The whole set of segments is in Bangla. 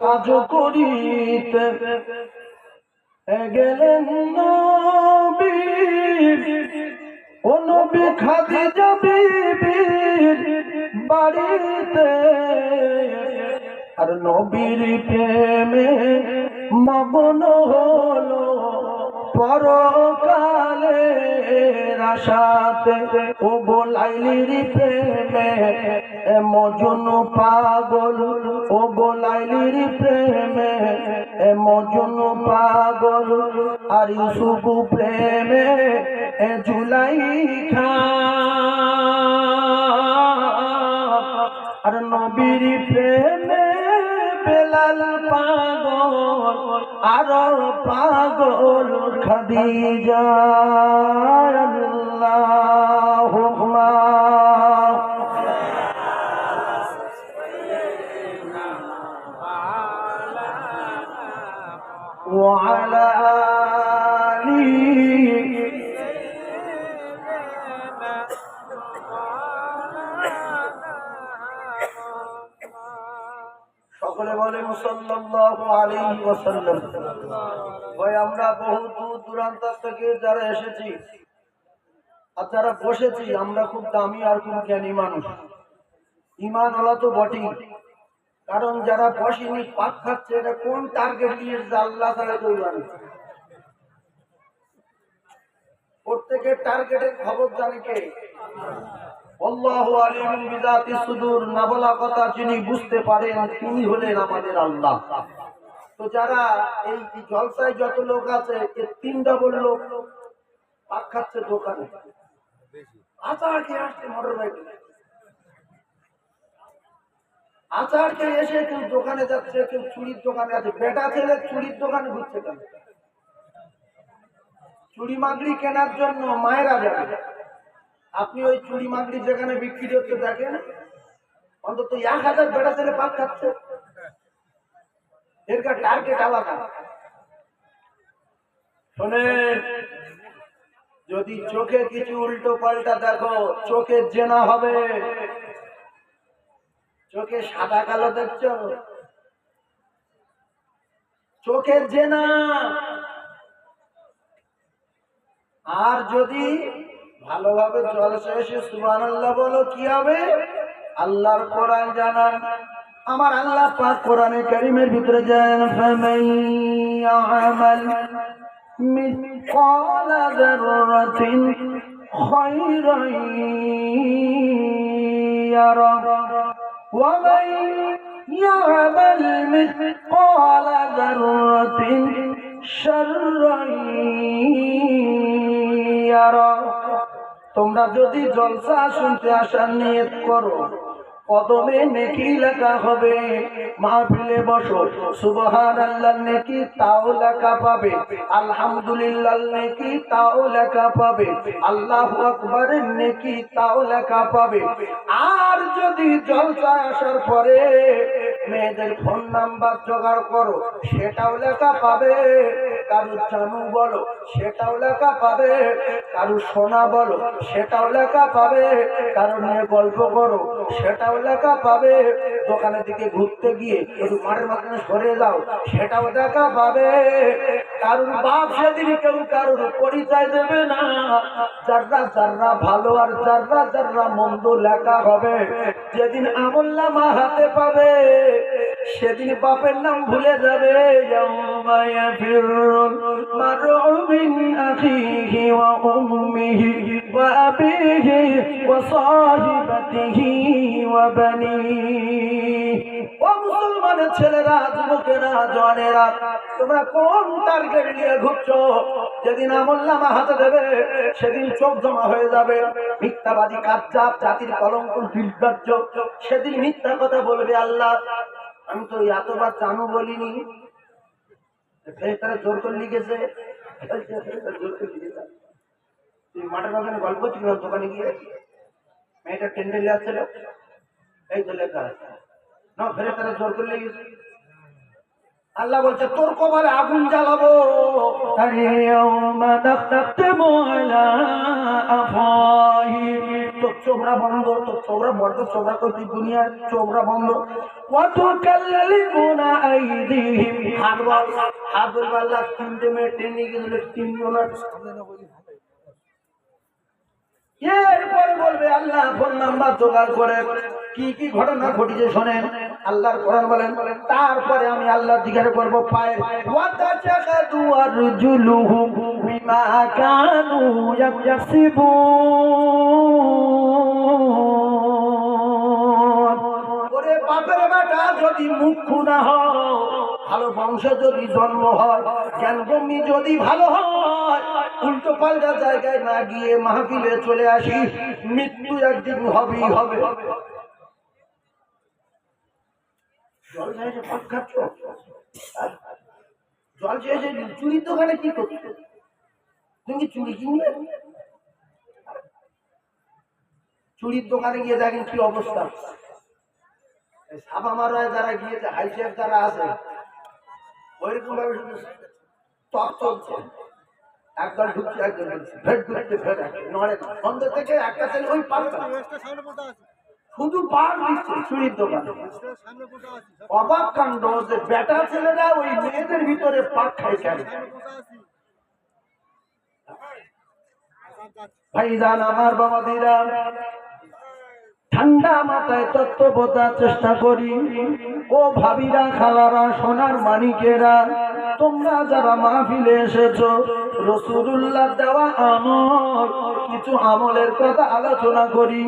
কাজ করিতে গেলেন নবী। খাদি যাবি বাড়িতে। আর নবীর প্রেমে মগ্ন হলো পরকালে। আশাতে ও বোলাইলির প্রেমে, এ মজন পাগল ও বোলাইলির প্রেমে, এ মজন পাগল, আর ইউসুফ প্রেমে, এ জুলাই খা আর নবীর প্রেমে বেলাল পাগল, আর পাগল খাদিজা। আল্লাহুম্মা وعلى آله সকলে বলে মুসল্লাল্লাহু আলাইহি ওয়াসাল্লাম ভাই আমরা বহু দূর দূরান্ত থেকে যারা এসেছি আর যারা বসেছি, আমরা খুব দামি আর খুব জ্ঞানী মানুষ। ইমান ওলা তো বটেই। কারণ যারা বসেনি, পাক খাচ্ছে, এটা কোন টার্গেট নিয়ে আল্লাহ তারা বলা কথা যিনি বুঝতে পারেন, তিনি হলেন আমাদের আল্লাহ। তো যারা এই জলসায় যত লোক আছে তিন ডবল লোক পাক খাচ্ছে দোকানে। আচার খেয়ে আসছে মোটর বাইকে আচার খেয়ে এসে কেউ দোকানে যাচ্ছে কেউ চুরির দোকানে আছে। বেটা ছেলে চুরির দোকানে ঘুরছে কেন? চুরি মাগড়ি কেনার জন্য মায়েরা যাবে আপনি ওই চুরি মাগড়ি যেখানে বিক্রি হচ্ছে দেখেন? অন্তত এক হাজার বেটা ছেলে পাক খাচ্ছে। এর টার্গেট আলাদা। শোনেন যদি চোখে কিছু উল্টো পাল্টা দেখো, চোখে জেনা হবে। চোখে সাদা কালো দেখছ? চোখের জেনা। আর যদি ভালোভাবে জলসা এসে সুবান আল্লাহ বলো, কি হবে? আল্লাহর কোরআন জানান। আমার আল্লাহ পাক কোরআনে কারিমের ভিতরে জানান ফামান ইয়ামাল মিসকাল যাররাতিন খায়রান ইয়ারা ومن يعمل مثقال ذرة شرا يرى তোমরা যদি জলসা শুনতে আসার নিয়ত করো কদমে নেকি লেখা হবে। মাহফিলে বসো সুবহান আল্লাহ নেকি তাও লেখা পাবে। আলহামদুলিল্লাহ, নেকি তাও লেখা পাবে। আল্লাহ আকবারের নেকি তাও লেখা পাবে। আর যদি জলসা আসার পরে মেয়েদের ফোন নাম্বার জোগাড় করো, সেটাও লেখা পাবে। কারু জানু বলো, সেটাও লেখা পাবে। কারু সোনা বলো, সেটাও লেখা পাবে। কারও নিয়ে গল্প করো, সেটাও লেখা পাবে। দোকানের দিকে ঘুরতে গিয়ে একটু মাঠের মাধ্যমে সরে যাও সেটাও দেখা পাবে। কারুর বাপ সেদিন কেউ কারুর পরিচয় দেবে না। যাররা যাররা ভালো আর যাররা যাররা মন্দ লেখা হবে, যেদিন আমল্লামা হাতে পাবে, সেদিন বাপের নাম ভুলে যাবে। মুসলমানের ছেলেরা, যুবকেরা, জওয়ানেরা, তোমরা কোন টার্গেট নিয়ে ঘুরছো? যেদিন আমল্লামা হাতে দেবে, সেদিন চোখ জমা হয়ে যাবে। মিথ্যাবাদী কাজ্জাব জাতির কলঙ্ক নির্লজ্জ সেদিন মিথ্যা কথা বলবে আল্লাহ। আমি তো এতবার জানু বলিনি। জোর করে লিখেছে। মাঠের বাগানে গল্প ছিল দোকানে গিয়ে? মেয়েটা টেন্ডে আসছিল এই তো লেখা আছে। না ফেরে তারা জোর করে লেগেছে আল্লাহ বলছে তোর কবারে আগুন জ্বালাবো। তোর চোখরা বন্ধ তোর চোখরা বন্ধ চোখরা করছি দুনিয়ার চোখরা বন্ধ? কত কাল্লালি মোনা আইদি হাত বল হাত বল তিনটে মেয়ে এরপরে বলবে, আল্লাহ, ফোন নাম্বার জোগাড় করে। কি কি ঘটনা ঘটেছে শোনেন? আল্লাহর কোরআন বলেন, তারপরে আমি আল্লাহ জিজ্ঞাসা করব পায়ের। ওয়াতাচাকাদু আরজুলুহুম বিমা কানু ওরে যদি মুখ না হয়, ভালো বংশ যদি জন্ম হয় জ্ঞানগম্যি যদি ভালো হয় উল্টো পাল্টা জায়গায় না গিয়ে মাহফিলে চলে আসি, মৃত্যু একদিন হবেই হবে। জল চেয়েছে চুরির দোকানে কি করছ? তুমি চুরি কিনবে চুরির দোকানে গিয়ে দেখেন কি অবস্থা। সাবা মারায় যারা গিয়েছে হাইসেফ যারা আছে ওইরকম ভাবে শুধু টক চলছে। একদল ঢুকছে একদল ঢুকছে, ফের নড়ে সন্ধ্যে থেকে একটা ছেলে ওই শুধু পার দিচ্ছে চুরির দোকানে। অবাক কাণ্ড যে বেটা ছেলেরা ওই মেয়েদের ভিতরে পাক খায় কেন? ভাইজান, আমার বাবা দিরা ঠান্ডা মাথায় তত্ত্ব বোঝার চেষ্টা করি। ও ভাবিরা, খালারা, সোনার মানিকেরা তোমরা যারা মাহফিলে এসেছ রসুল্লাহ দেওয়া আমল, কিছু আমলের কথা আলোচনা করি।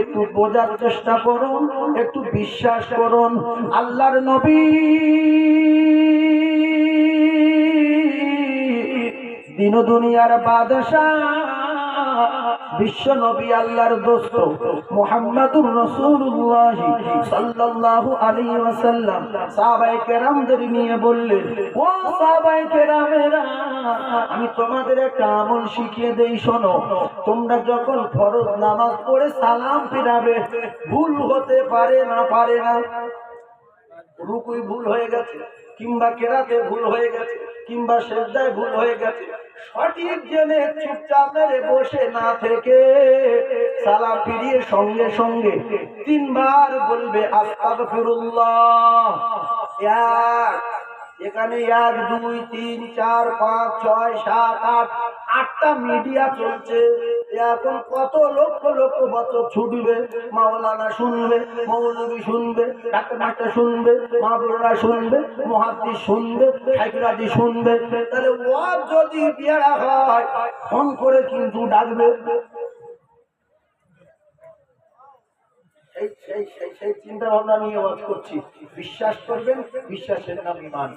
একটু বোঝার চেষ্টা করুন, একটু বিশ্বাস করুন। আল্লাহর নবী দিন দুনিয়ার বাদশাহ বিশ্ব নবী আল্লাহর দোস্ত মুহাম্মাদুর রাসূলুল্লাহ সাল্লাল্লাহু আলাইহি ওয়াসাল্লাম সাহাবায়ে কেরামদের নিয়ে বললেন, ও সাহাবায়ে কেরামেরা, আমি তোমাদের একটা আমল শিখিয়ে দেই, শোনো। তোমরা যখন ফরজ নামাজ পড়ে সালাম ফিরাবে, ভুল হতে পারে না পারে না। রুকুই ভুল হয়ে গেছে, কিংবা কেরাতে ভুল হয়ে গেছে, কিংবা সেজদায় ভুল হয়ে গেছে। সঠিক জেনে চুপচাপ মেরে বসে না থেকে সালা ফিরিয়ে সঙ্গে সঙ্গে তিনবার বলবে, আস্তাগফিরুল্লাহ। এক, এখানে এক, দুই, তিন, চার, পাঁচ, ছয়, সাত, আট আটটা মিডিয়া চলছে। এখন কত লক্ষ লক্ষ বছর ছুটবে, মাওলানা শুনবে, মৌলবী শুনবে ডাক্তার মাস্টার শুনবে মাহবুরা শুনবে মহাদ্দি শুনবে হাইকরাজি শুনবে। তাহলে ওয়াজ যদি বিয়ারা হয়, ফোন করে কিন্তু ডাকবে। সেই চিন্তা ভাবনা নিয়ে করছি। বিশ্বাস করবেন? বিশ্বাসের নাম ইমান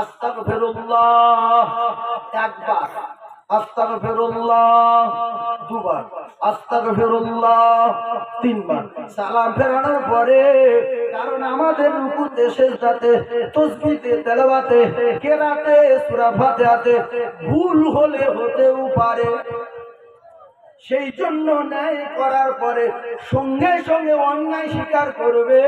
আস্তাগফিরুল্লাহ। একবার। আস্তাগফিরুল্লাহ দুবার, আস্তাগফিরুল্লাহ তিনবার। সালাম ফেরানোর পরে, কারণ আমাদের রুকুতে সাথে তসবিতে, তেলাওয়াতে, কেরাতে, সূরা ফাতিহাতে ভুল হলে হতেও পারে। সেই জন্য ন্যায় করার পরে সঙ্গে সঙ্গে অন্যায় স্বীকার করবে।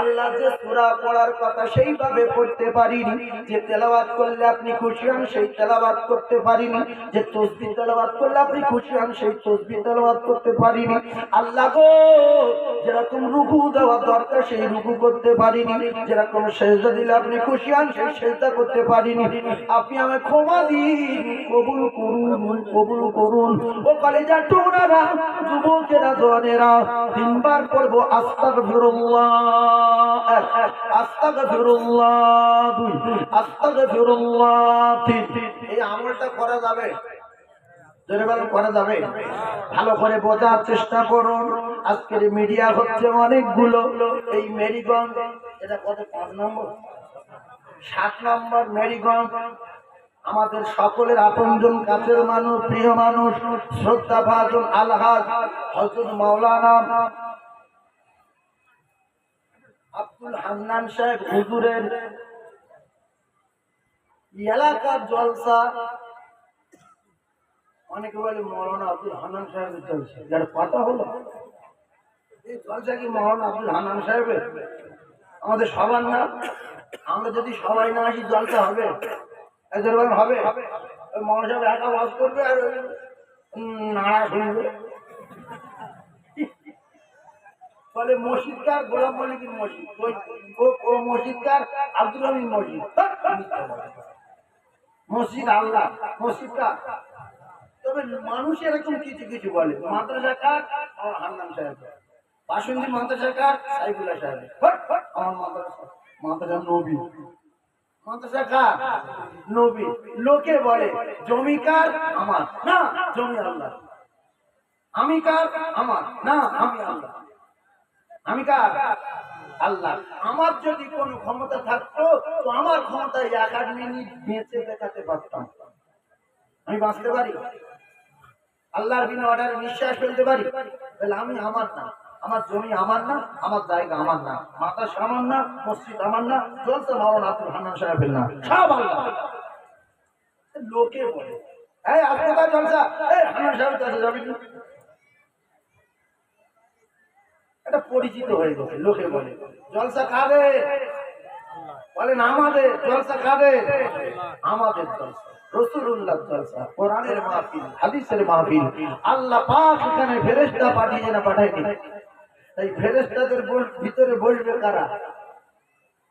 আল্লাহ যে সূরা পড়ার কথা সেইভাবে পড়তে পারিনি, যে তেলাবাদ করলে আপনি খুশি হন সেই তেলাবাদ করতে পারিনি, যে তসবি তেলাওয়াত করলে আপনি খুশি হন সেই তসবি তেলাওয়াত করতে পারিনি। আল্লাহ গো, যেরকম রুকু দেওয়া দরকার সেই রুকু করতে পারিনি, যেরকম সেজদা দিলে আপনি খুশি হন সেই সেজদা করতে পারিনি। আপনি আমায় ক্ষমা দিন, কবুল করুন কবুল করুন। ও কলেজা টুকরারা, যুবকেরা জনেরা তিনবার এই আমলটা করা যাবে? করা যাবে? ভালো করে বোঝার চেষ্টা করুন। আজকের মিডিয়া হচ্ছে অনেকগুলো। এই মেরিগঞ্জ, এটা কত, পাঁচ নম্বর? সাত নম্বর মেরিগঞ্জ। আমাদের সকলের আপনজন কাছের মানুষ, প্রিয় মানুষ শ্রদ্ধা ভাজন আলহাজ হজরত মাওলানা আব্দুল হান্নান সাহেব হুজুরের এলাকার জলসা। অনেকে বলে মৌলানা আব্দুল হান্নান সাহেবের জলসা। যার কথা হলো, এই জলসা কি মৌলানা আব্দুল হান্নান সাহেবের? আমাদের সবার না। আমরা যদি সবাই না আসি, জলসা হবে? ও মসজিদকার আব্দুল আমিন মসজিদ। মসজিদ আল্লাহ তবে মানুষ এরকম কিছু কিছু বলে। মাদ্রাসা কার? আমার সাহেব। বাসন্তী মাদ্রাসা কার? সাইফুল্লাহ সাহেব। আমার মাদ্রাসা মাদ্রাসা নবী। নবী, লোকে বলে, জমি কার? আমার। না, জমি আল্লাহ। আমি কার? আমার। না, আমি আল্লাহ। আমি কার? আল্লাহ। আমার যদি কোনো ক্ষমতা থাকতো, তো আমার ক্ষমতায় এক আধ মিনিট বেঁচে দেখাতে পারতাম। আমি বাঁচতে পারি? আল্লাহর বিনা অর্ডারে নিঃশ্বাস ফেলতে পারি? তাহলে আমি আমার না। আমার জমি আমার না, আমার জায়গা আমার না। মাথা আমার না, মসজিদ আমার না, চলছে মাওলানা আব্দুল হান্নান সাহেবের না। সব আল্লাহ। লোকে বলে। জলসা? আমাদের আল্লাহ ফেরেশতা পাঠিয়ে না পাঠায়নি। তাই ফেরেস্তাদের ভিতরে বসবে কারা?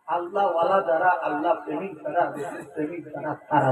আল্লাহ যারা আল্লাহ প্রেমিক যারা বিশেষ প্রেমিক যারা তারা